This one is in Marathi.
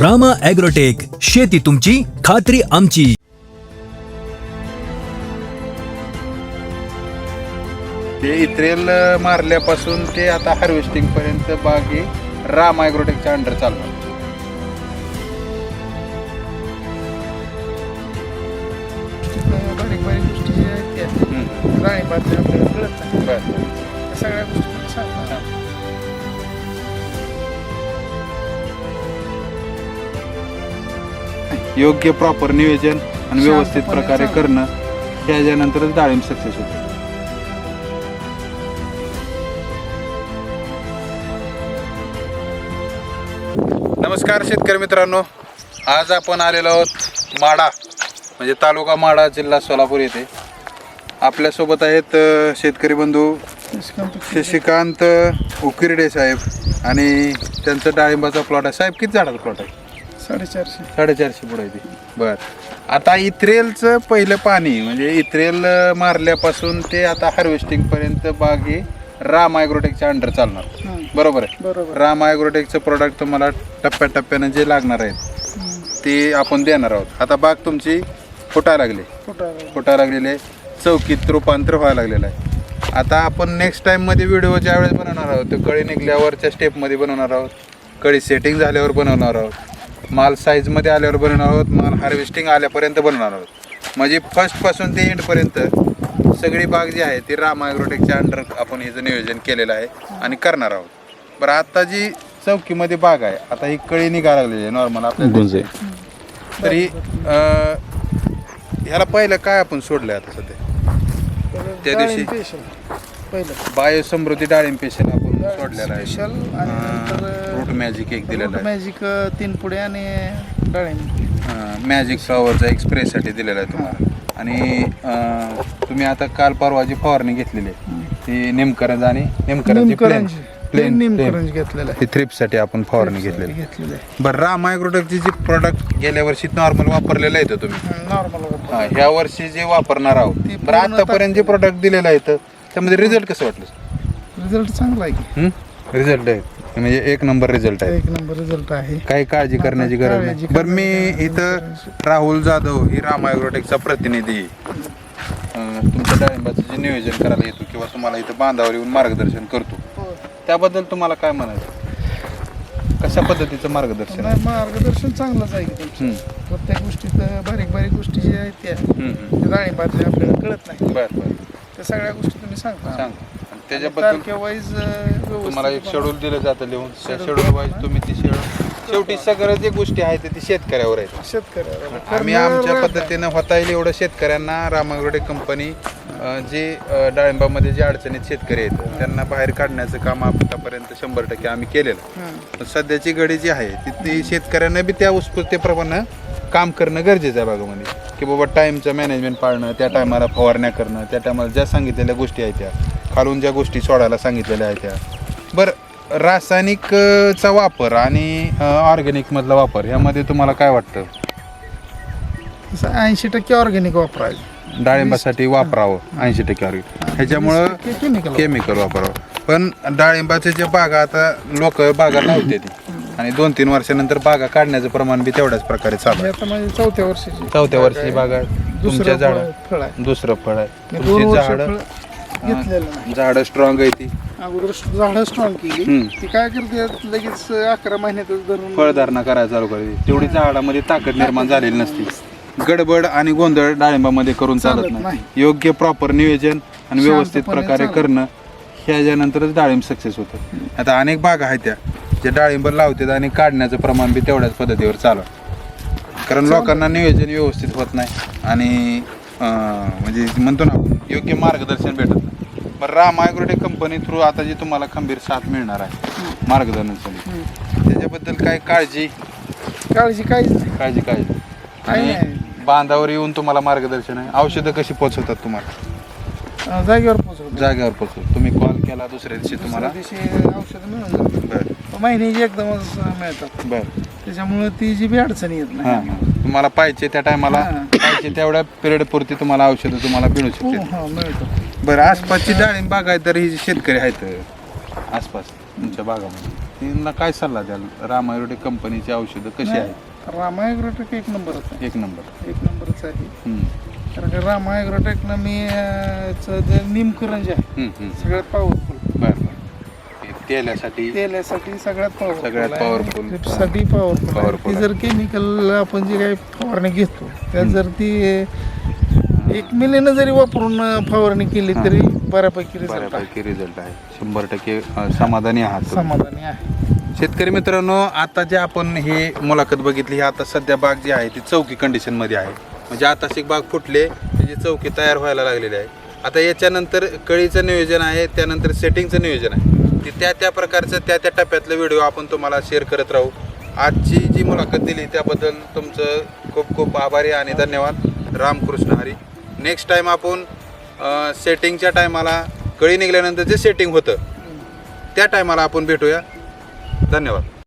रामा ॲग्रोटेक शेती तुमची खात्री आमची ते इत्रेल मारल्यापासून ते आता हार्वेस्टिंग पर्यंत बाग ही राम ॲग्रोटेकच्या अंडर चालणार बारीक बारीक गोष्टी ज्या आहेत त्या हम्म. राणीबातल्या आपल्याला कळत नाही बरं. त्या सगळ्या गोष्टी योग्य प्रॉपर नियोजन आणि व्यवस्थित शांतपणे प्रकारे चालू. करणं त्याच्यानंतरच डाळिंब सक्सेस होतं. नमस्कार शेतकरी मित्रांनो. आज आपण आलेलो आहोत माडा म्हणजे तालुका माडा जिल्हा सोलापूर येथे. आपल्यासोबत आहेत अ, शेतकरी बंधू शशिकांत उकिरडे साहेब आणि त्यांचं डाळिंबाचा प्लॉट आहे. साहेब किती झाडाचा प्लॉट आहे? साडेचारशे. साडेचारशे पुढे ती. बर. आता इत्रेलचं पहिलं पाणी म्हणजे इत्रेल अं, मारल्यापासून ते आता हार्वेस्टिंग पर्यंत बाग ही राम ॲग्रोटेकच्या अंडर चालणार. बरोबर आहे? बरोबर. राम ॲग्रोटेकचं प्रोडक्ट तुम्हाला टप्प्याटप्प्यानं जे लागणार आहेत ते आपण देणार आहोत. आता बाग तुमची फुटायला लागली. फुटायला लागलेली चौकीत रूपांतर व्हायला लागलेलं आहे. आता आपण नेक्स्ट टाईममध्ये व्हिडिओ ज्या वेळेस बनवणार आहोत ते कळी निघल्यावरच्या स्टेपमध्ये बनवणार आहोत. कळी सेटिंग झाल्यावर बनवणार आहोत. माल साईजमध्ये आल्यावर बनवणार आहोत माल हार्वेस्टिंग आल्यापर्यंत बनवणार आहोत. म्हणजे फर्स्टपासून ते एंडपर्यंत सगळी बाग जी आहे ती राम ॲग्रोटेकच्या अंडर आपण हिचं नियोजन केलेलं आहे आणि करणार आहोत. बरं आता जी चौकीमध्ये बाग आहे आता ही कळी निघायला लागलेली आहे नॉर्मल आपल्या तरी ह्याला पहिलं काय आपण सोडलंय आता सध्या? त्या दिवशी- बायोसमृद्धी डाळिंब पेशल आपण सोडलेला आहे. मॅजिक एक दिलेला आहे. मॅजिक तीन पुढे आणि डाळिंब. मॅजिक फ्लॉवरचा एक स्प्रेसाठी दिलेला आहे तुम्हाला. आणि अं, तुम्ही आता काल परवाची फवारणी घेतलेली आहे ती निमकरंज आणि निमकरंज. प्लेन प्लेन निमकरंज घेतलेला ती थ्रिपसाठी आपण फवारणी घेतलेली घेतलेलं आहे. बरं राम ॲग्रोटेकची जी प्रॉडक्ट गेल्या वर्षी नॉर्मल वापरलेलं आहे तो तुम्ही. नॉर्मल हा, ह्या वर्षी जे वापरणार आहोत ती बरं पूर्ण आतापर्यंत जे प्रोडक्ट दिलेलं आहे तर त्यामध्ये रिझल्ट कसं वाटलं? रिझल्ट चांगला आहे की. रिझल्ट आहे. म्हणजे एक नंबर रिझल्ट आहे. एक नंबर रिझल्ट आहे. काही काळजी करण्याची गरज नाही. बरं मी इथं राहुल जाधव ही राम ॲग्रोटेकचा प्रतिनिधी. आहे. अं, तुमच्या डाळिंबाचं जे नियोजन करायला येतो किंवा तुम्हाला इथं बांधावर येऊन मार्गदर्शन करतो त्याबद्दल तुम्हाला काय म्हणायचं? कशा पद्धतीचं मार्गदर्शन? आहे नाही, मार्गदर्शन चांगलंच आहे की तुमचं. हम्म, प्रत्येक गोष्टीत बारीक बारीक गोष्टी ज्या आहेत त्या हम्म, आपल्याला कळत नाही. बरं बरं. त्या सगळ्या गोष्टी तुम्ही सांगता. सांग आणि त्याच्याबद्दल वाईज तुम्हाला एक शेड्यूल दिलं जातं लिहून. त्या शेड्यूल वाईज तुम्ही ती शेड्यूल शेवटी सगळ्या जे गोष्टी आहेत ते शेतकऱ्यावर आहेत. शेतकऱ्याला आम्ही आमच्या पद्धतीनं होता येईल एवढं शेतकऱ्यांना रामागरोडे कंपनी जे डाळिंबामध्ये जे अडचणीत शेतकरी आहेत त्यांना बाहेर काढण्याचं काम आतापर्यंत शंभर टक्के आम्ही केलेलं पण सध्याची घडी जी आहे ती ती शेतकऱ्यांना बी त्या उत्स्फूर्तीप्रमाणे काम करणं गरजेचं आहे बागामध्ये की बाबा टाईमचं मॅनेजमेंट पाळणं त्या टायमाला फवारण्या करणं त्या टायमाला ज्या सांगितलेल्या गोष्टी आहेत त्या. खालून ज्या गोष्टी सोडायला सांगितलेल्या आहेत त्या. बरं रासायनिक अं, चा वापर आणि ऑर्गॅनिक मधला वापर ह्यामध्ये तुम्हाला काय वाटतं? ऐंशी टक्के ऑर्गॅनिक वापरायचं. डाळिंबासाठी वापरावं ऐंशी टक्के ऑर्गॅनिक. ह्याच्यामुळं केमिकल केमिकल वापरावं. पण डाळिंबाचे जे बागा आता लोक बागा लावते ती. आणि दोन तीन वर्षानंतर बागा काढण्याचं प्रमाण बी तेवढ्याच प्रकारे चालू आहे. आता माझी चौथ्या वर्षाची. चौथ्या वर्षी बागा तुमच्या दुसरं झाड फळ- फळ आहे. दुसरं फळ आहे. तुमची वर्ष झाड घेतलेलं नाही. झाडं स्ट्रॉंग आहे ती. अगोदर झाडं स्ट्रॉंग केली. ती काय करते लगेच अकरा महिन्यातच धरून फळधारणा करायला चालू करते. तेवढी झाडामध्ये ताकद निर्माण झालेली नसती. गडबड आणि गोंधळ डाळिंबामध्ये करून चालत नाही. योग्य प्रॉपर नियोजन आणि व्यवस्थित प्रकारे. करणं ह्याच्यानंतरच डाळिंब सक्सेस होतं. आता अनेक बागा आहेत त्या जे डाळिंब लावतात आणि काढण्याचं प्रमाण बी तेवढ्याच पद्धतीवर चालू. कारण लोकांना नियोजन व्यवस्थित होत नाही आणि म्हणजे म्हणतो ना योग्य मार्गदर्शन भेटत बरं राम ॲग्रोटेक कंपनी थ्रू आता जी तुम्हाला खंबीर साथ मिळणार आहे. मार्गदर्शनासाठी हम्म. त्याच्याबद्दल काय काळजी? काळजी काहीच नाही. काळजी काळजी काही आणि नाही. बांधावर येऊन तुम्हाला मार्गदर्शन आहे. औषधं कशी पोचवतात तुम्हाला? अं, जागेवर पोहोचवतो जागेवर पोचवत. तुम्ही कॉल केला दुसऱ्या दिवशी तुम्हाला. दुसऱ्या दिवशी औषध मिळून जातात. बर. महिन्याची एकदमच मिळतात. बर. त्याच्यामुळे ती जी बी अडचण येत हां नाही तुम्हाला पाहिजे त्या टायमाला हां. पाहिजे तेवढ्या पिरियड पुरती तुम्हाला औषधं तुम्हाला मिळू हो शकते हो मिळतो बरं आसपासची डाळिंब तर ही शेतकरी आहेत आसपास तुमच्या भागामध्ये त्यांना काय सल्ला द्याल? रामायरोटिक कंपनीची औषधं कशी आहेत? रामायग्रोटेक एक नंबरच एक नंबर. एक नंबरच आहे. हम्म, कारण का रामायग्रोटेकनं मी अं, चं जे निमकरण जे आहे हम्म, हम्म. सगळ्यात पॉवरफुल बरं बरं. हे तेलासाठी तेलासाठी सगळ्यात पॉवरफुल सगळ्यात powerful. साठी पॉवरफुल Powerful ती आहे. जर केमिकल आपण जे काही फवारणी घेतो त्यात जर ती एक मिलीनं जरी वापरून फवारणी केली तरी बऱ्यापैकी रिझल्ट बऱ्यापैकी रिझल्ट आहे. शंभर टक्के अं, समाधानी आहात तुम्ही. समाधानी आहे. शेतकरी मित्रांनो आता जे आपण हे मुलाखत बघितली ही आता सध्या बाग जी आहे ती चौकी कंडिशनमध्ये आहे. म्हणजे आताशी बाग फुटले त्याची चौकी तयार व्हायला लागलेली आहे. आता याच्यानंतर कळीचं नियोजन आहे त्यानंतर सेटिंगचं नियोजन आहे. ते त्या त्या प्रकारचं त्या त्या टप्प्यातलं व्हिडिओ आपण तुम्हाला शेअर करत राहू. आजची जी मुलाखत दिली त्याबद्दल तुमचं खूप खूप आभारी आणि धन्यवाद. रामकृष्ण हरी. नेक्स्ट टाईम आपण सेटिंगच्या टायमाला कळी निघाल्यानंतर जे सेटिंग होतं त्या टायमाला आपण भेटूया. धन्यवाद.